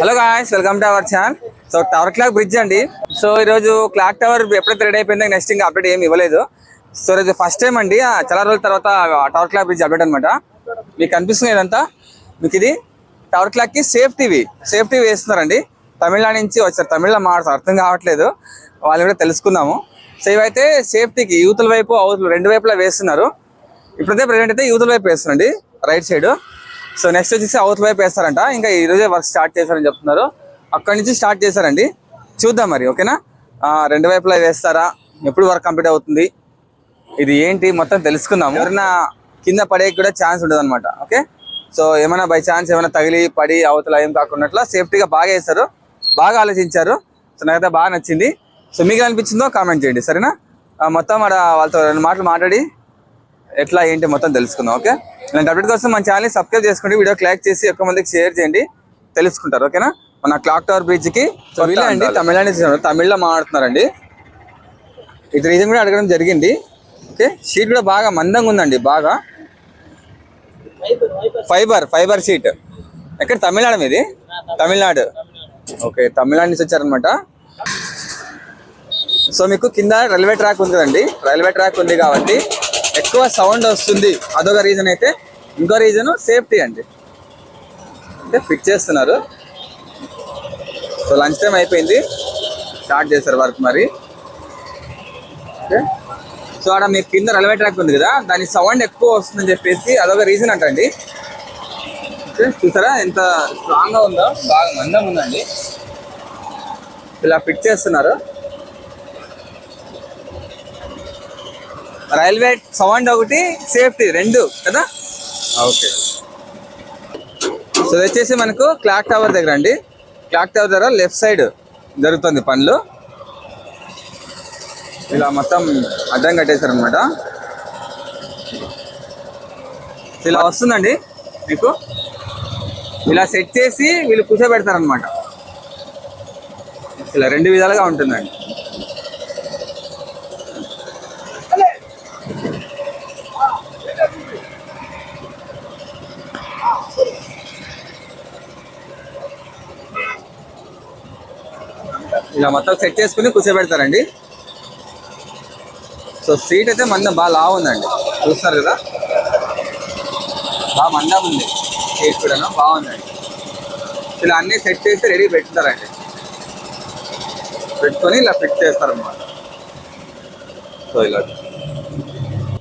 Hello guys welcome to our channel so tower clock bridge అండి. So ఈరోజు clock tower ఎప్పుడైతే ready అయిపోయిందో next ఇంకా అప్డేట్ ఏమి ఇవ్వలేదు. సో ఇది ఫస్ట్ టైం అండి. చాలా రోజుల తర్వాత టవర్ క్లాక్ బ్రిడ్జ్ అప్డేట్ అనమాట మీకు కనిపిస్తుంది ఇదంతా? మీకు ఇది టవర్ క్లాక్కి సేఫ్టీవి సేఫ్టీ వేస్తున్నారండి. తమిళనాడు నుంచి వచ్చారు. తమిళ్ళో మాట అర్థం కావట్లేదు. వాళ్ళు కూడా తెలుసుకుందాము. సో ఇవైతే సేఫ్టీకి యూతుల వైపు అవతల రెండు వైపులా వేస్తున్నారు. ఇప్పుడైతే ప్రజెంట్ అయితే యూతుల వైపు వేస్తున్నారండి. రైట్ సైడ్ సో నెక్స్ట్ వచ్చేసి అవతల వైపు వేస్తారంట. ఇంకా ఈరోజే వర్క్ స్టార్ట్ చేశారని చెప్తున్నారు. అక్కడి నుంచి స్టార్ట్ చేశారండి. చూద్దాం మరి ఓకేనా రెండు వైపులా వేస్తారా? ఎప్పుడు వర్క్ కంప్లీట్ అవుతుంది? ఇది ఏంటి? మొత్తం తెలుసుకుందాం ఎవరైనా కింద పడే కూడా ఛాన్స్ ఉండదు అనమాట ఓకే సో ఏమైనా బై ఛాన్స్ ఏమైనా తగిలి పడి అవతల ఏం కాకుండా సేఫ్టీగా బాగా వేస్తారు బాగా ఆలోచించారు. సో నాకైతే బాగా నచ్చింది. సో మీకు అనిపించిందో కామెంట్ చేయండి సరేనా? మొత్తం ఆడ వాళ్ళతో రెండు మాటలు మాట్లాడి ఎట్లా ఏంటి మొత్తం తెలుసుకుందాం ఓకే? ఇలాంటి అప్డేట్ కోసం మన ఛానల్ సబ్స్క్రైబ్ చేసుకోండి వీడియో క్లాక్ చేసి ఎక్కువ మందికి షేర్ చేయండి తెలుసుకుంటారు ఓకేనా? మన క్లాక్ టవర్ బ్రిడ్జ్కి సో వీళ్ళే అండి తమిళ నుంచి తమిళ్ళో మాట్లాడుతున్నారండి. ఇది రీజన్ కూడా అడగడం జరిగింది ఓకే? షీట్ కూడా బాగా మందంగా ఉందండి బాగా. Fibre fibre sheet. ఎక్కడ? తమిళనాడు మీది? తమిళనాడు. ఓకే తమిళనాడు నుంచి వచ్చారనమాట సో మీకు కింద రైల్వే ట్రాక్ ఉంది కదండి రైల్వే ట్రాక్ ఉంది కాబట్టి ఎక్కువ సౌండ్ వస్తుంది. అదొక రీజన్ అయితే. ఇంకో రీజన్ సేఫ్టీ అండి. అంటే ఫిట్ చేస్తున్నారు. సో లంచ్ టైం అయిపోయింది. స్టార్ట్ చేశారు వర్క్ మరి. ఓకే సో అక్కడ మీకు కింద రైల్వే ట్రాక్ ఉంది కదా దాని సౌండ్ ఎక్కువ వస్తుందని చెప్పేసి అదొక రీజన్ అంటండి. ఓకే, చూసారా? ఎంత స్ట్రాంగ్గా ఉందో బాగా మందం ఉందండి. ఇలా ఫిట్ చేస్తున్నారు. రైల్వే సౌండ్ ఒకటి సేఫ్టీ రెండు కదా? ఓకే. సో వచ్చేసి మనకు క్లాక్ టవర్ దగ్గర అండి. క్లాక్ టవర్ దగ్గర లెఫ్ట్ సైడ్ జరుగుతుంది పనులు. ఇలా మొత్తం అడ్డం కట్టేశారు అనమాట ఇలా వస్తుందండి మీకు. ఇలా సెట్ చేసి వీళ్ళు కూర్చోబెడతారనమాట ఇలా రెండు విధాలుగా ఉంటుందండి. ఇలా మొత్తం సెట్ చేసుకుని కూర్చోబెడతారండి. సో సీట్ అయితే మందం బాగా లావు ఉందండి. చూస్తారు కదా? బాగా మందం ఉంది. సీట్ కూడా బాగుందండి. ఇలా అన్నీ సెట్ చేసి రెడీ పెట్టుతారండి. పెట్టుకొని ఇలా ఫిట్ చేస్తారన్నమాట. సో ఇలా.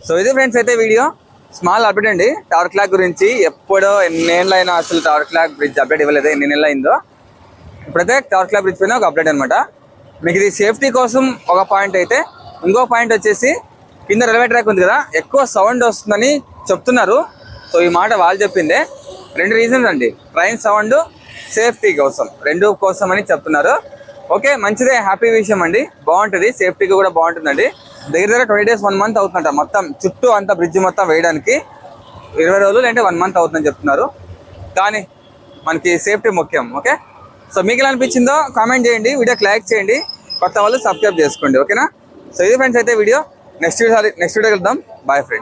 సో ఇది ఫ్రెండ్స్ అయితే వీడియో. స్మాల్ అప్డేట్ అండి. టవర్ క్లాక్ గురించి ఎప్పుడో ఎన్నేళ్ళైనా అసలు టవర్ క్లాక్ బ్రిడ్జ్ అప్డేట్ ఇవ్వలేదు. ఎన్ని నెలలు అయిందో ఇప్పుడైతే టవర్ క్లాక్ బ్రిడ్జ్ పైన ఒక అప్డేట్ అనమాట మీకు ఇది సేఫ్టీ కోసం ఒక పాయింట్ అయితే ఇంకో పాయింట్ వచ్చేసి కింద రైల్వే ట్రాక్ ఉంది కదా ఎక్కువ సౌండ్ వస్తుందని చెప్తున్నారు. సో ఈ మాట వాళ్ళు చెప్పిందే. రెండు రీజన్స్ అండి. ట్రైన్ సౌండ్ సేఫ్టీ కోసం రెండు కోసం అని చెప్తున్నారు. ఓకే మంచిదే హ్యాపీ విషయం అండి. బాగుంటుంది సేఫ్టీకి కూడా బాగుంటుందండి. దగ్గర దగ్గర ట్వంటీ డేస్ వన్ మంత్ అవుతుందంట. మొత్తం చుట్టూ అంత బ్రిడ్జ్ మొత్తం వేయడానికి ఇరవై రోజులు లేదంటే వన్ మంత్ అవుతుందని చెప్తున్నారు. కానీ మనకి సేఫ్టీ ముఖ్యం ఓకే? సో మీకు ఎలా అనిపించిందో కామెంట్ చేయండి వీడియోకి లైక్ చేయండి. కొత్త వాళ్ళు సబ్స్క్రైబ్ చేసుకోండి ఓకేనా సో ఇది ఫ్రెండ్స్ అయితే video next video next video వెళ్దాం బాయ్ ఫ్రెండ్స్